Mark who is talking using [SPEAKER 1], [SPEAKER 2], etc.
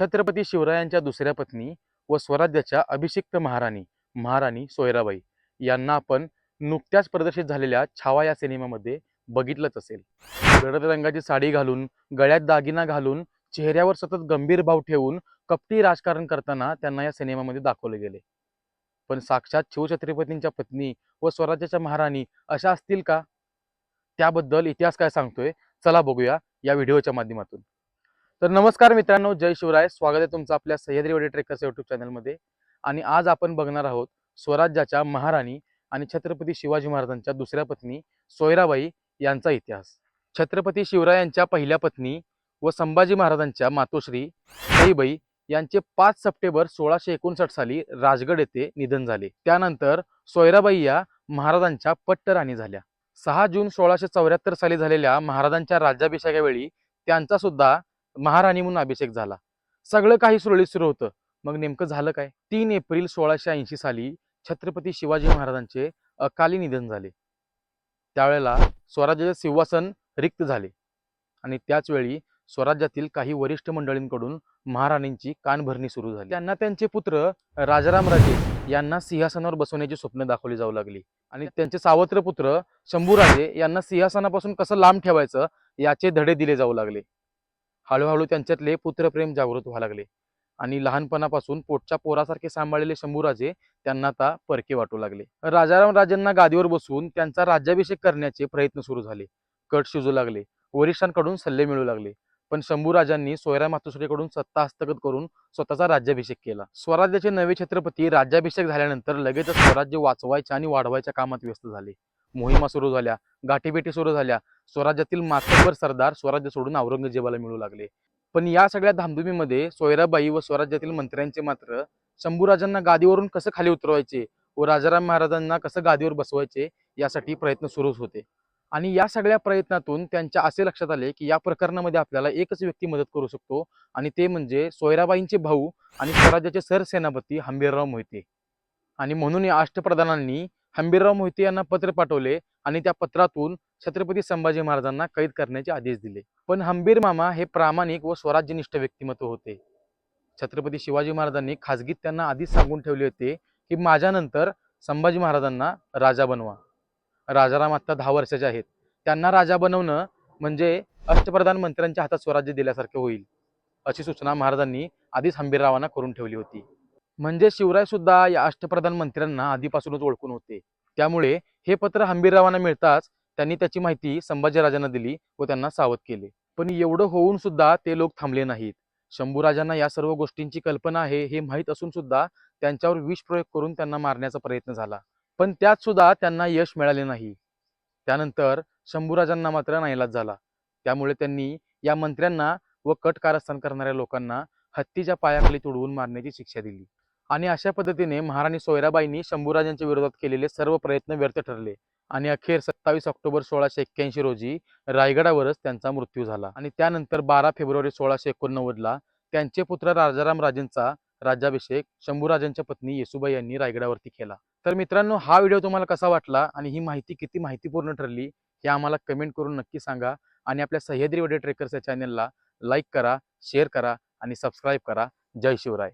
[SPEAKER 1] छत्रपती शिवरायांच्या दुसऱ्या पत्नी व स्वराज्याच्या अभिषिक्त महाराणी महाराणी सोयराबाई यांना आपण नुकत्याच प्रदर्शित झालेल्या छावा या सिनेमामध्ये बघितलंच असेल. गडद रंगाची साडी घालून गळ्यात दागिना घालून चेहऱ्यावर सतत गंभीर भाव ठेवून कपटी राजकारण करताना त्यांना या सिनेमामध्ये दाखवले गेले. पण साक्षात शिवछत्रपतींच्या पत्नी व स्वराज्याच्या महाराणी अशा असतील का? त्याबद्दल इतिहास काय सांगतोय? चला बघूया या व्हिडिओच्या माध्यमातून. तर नमस्कार मित्रांनो जय शिवराय. स्वागत आहे तुमचं आपल्या सह्याद्री वडे ट्रेकर्स युट्यूब चॅनलमध्ये आणि आज आपण बघणार आहोत स्वराज्याच्या महाराणी आणि छत्रपती शिवाजी महाराजांच्या दुसऱ्या पत्नी सोयराबाई यांचा इतिहास. छत्रपती शिवरायांच्या पहिल्या पत्नी व संभाजी महाराजांच्या मातोश्री सईबाई यांचे पाच सप्टेंबर सोळाशे एकोणसाठ साली राजगड येथे निधन झाले. त्यानंतर सोयराबाई या महाराजांच्या पट्टराणी झाल्या. सहा जून सोळाशे चौऱ्याहत्तर साली झालेल्या महाराजांच्या राज्याभिषेकावेळी त्यांचा सुद्धा महाराणी म्हणून अभिषेक झाला. सगळं काही सुरळीत सुरू होतं. मग नेमकं झालं काय? तीन एप्रिल सोळाशे ऐंशी साली छत्रपती शिवाजी महाराजांचे अकाली निधन झाले. त्यावेळेला स्वराज्याचे सिंहासन रिक्त झाले. आणि त्याचवेळी स्वराज्यातील काही वरिष्ठ मंडळींकडून महाराणींची कानभरणी सुरू झाली. त्यांना त्यांचे पुत्र राजाराम राजे यांना सिंहासनावर बसवण्याची स्वप्न दाखवली जाऊ लागली. आणि त्यांचे सावत्र पुत्र शंभूराजे यांना सिंहासनापासून कसं लांब ठेवायचं याचे धडे दिले जाऊ लागले. हळूहळू त्यांच्यातले पुत्रप्रेम जागृत व्हायला लागले. आणि लहानपणापासून पोटच्या पोरासारखे सांभाळलेले शंभूराजे त्यांना आता परके वाटू लागले. राजाराम राजांना गादीवर बसवून त्यांचा राज्याभिषेक करण्याचे प्रयत्न सुरू झाले. कट शिजू लागले. वरिष्ठांकडून सल्ले मिळू लागले. पण शंभूराजांनी सोयरा मातोश्रीकडून सत्ता हस्तगत करून स्वतःचा राज्याभिषेक केला. स्वराज्याचे नवे छत्रपती राज्याभिषेक झाल्यानंतर लगेचच स्वराज्य वाचवायच्या आणि वाढवायच्या कामात व्यस्त झाले. मोहिमा सुरू झाल्या गाठीभेटी सुरू झाल्या. स्वराज्यातील मातब्बर सरदार स्वराज्य सोडून औरंगजेबाला मिळू लागले. पण या सगळ्या धामधुमीमध्ये सोयराबाई व स्वराज्यातील मंत्र्यांचे मात्र शंभूराजांना गादीवरून कसं खाली उतरवायचे व राजाराम महाराजांना कसं गादीवर बसवायचे यासाठी प्रयत्न सुरूच होते. आणि या सगळ्या प्रयत्नातून त्यांच्या असे लक्षात आले की या प्रकरणामध्ये आपल्याला एकच व्यक्ती मदत करू शकतो आणि ते म्हणजे सोयराबाईंचे भाऊ आणि स्वराज्याचे सरसेनापती हंबीरराव मोहिते. आणि म्हणून या अष्टप्रधानांनी हंबीरराव मोहिते यांना पत्र पाठवले आणि त्या पत्रातून छत्रपती संभाजी महाराजांना कैद करण्याचे आदेश दिले. पण हंबीर मामा हे प्रामाणिक व स्वराज्यनिष्ठ व्यक्तिमत्व होते. छत्रपती शिवाजी महाराजांनी खाजगीत त्यांना आधीच सांगून ठेवले होते की माझ्यानंतर संभाजी महाराजांना राजा बनवा. राजाराम आत्ता दहा वर्षाचे आहेत. त्यांना राजा बनवणं म्हणजे अष्टप्रधान मंत्र्यांच्या हातात स्वराज्य दिल्यासारखे होईल अशी सूचना महाराजांनी आधीच हंबीररावांना करून ठेवली होती. म्हणजे शिवराय सुद्धा या अष्टप्रधान मंत्र्यांना आधीपासूनच ओळखून होते. त्यामुळे हे पत्र हंबीररावांना मिळताच त्यांनी त्याची माहिती संभाजीराजांना दिली व त्यांना सावध केले. पण एवढं होऊन सुद्धा ते लोक थांबले नाहीत. शंभूराजांना या सर्व गोष्टींची कल्पना आहे हे माहीत असून सुद्धा त्यांच्यावर विष प्रयोग करून त्यांना मारण्याचा प्रयत्न झाला. पण त्यात सुद्धा त्यांना यश मिळाले नाही. त्यानंतर शंभूराजांना मात्र नाईलाज झाला. त्यामुळे त्यांनी या मंत्र्यांना व कट कारस्थान करणाऱ्या लोकांना हत्तीच्या पायाखाली तुडवून मारण्याची शिक्षा दिली. आणि अशा पद्धतीने महाराणी सोयराबाईंनी शंभूराजांच्या विरोधात केलेले सर्व प्रयत्न व्यर्थ ठरले. आणि अखेर सत्तावीस ऑक्टोबर सोळाशे एक्क्याऐंशी रोजी रायगडावरच त्यांचा मृत्यू झाला. आणि त्यानंतर बारा फेब्रुवारी सोळाशे एकोणनव्वदला त्यांचे पुत्र राजाराम राजेंचा राज्याभिषेक शंभूराजांच्या पत्नी येसुबाई यांनी रायगडावरती केला. तर मित्रांनो हा व्हिडिओ तुम्हाला कसा वाटला आणि ही माहिती किती माहितीपूर्ण ठरली हे आम्हाला कमेंट करून नक्की सांगा. आणि आपल्या सह्याद्री वडे ट्रेकर्स या चॅनलला लाईक करा शेअर करा आणि सबस्क्राईब करा. जय शिवराय.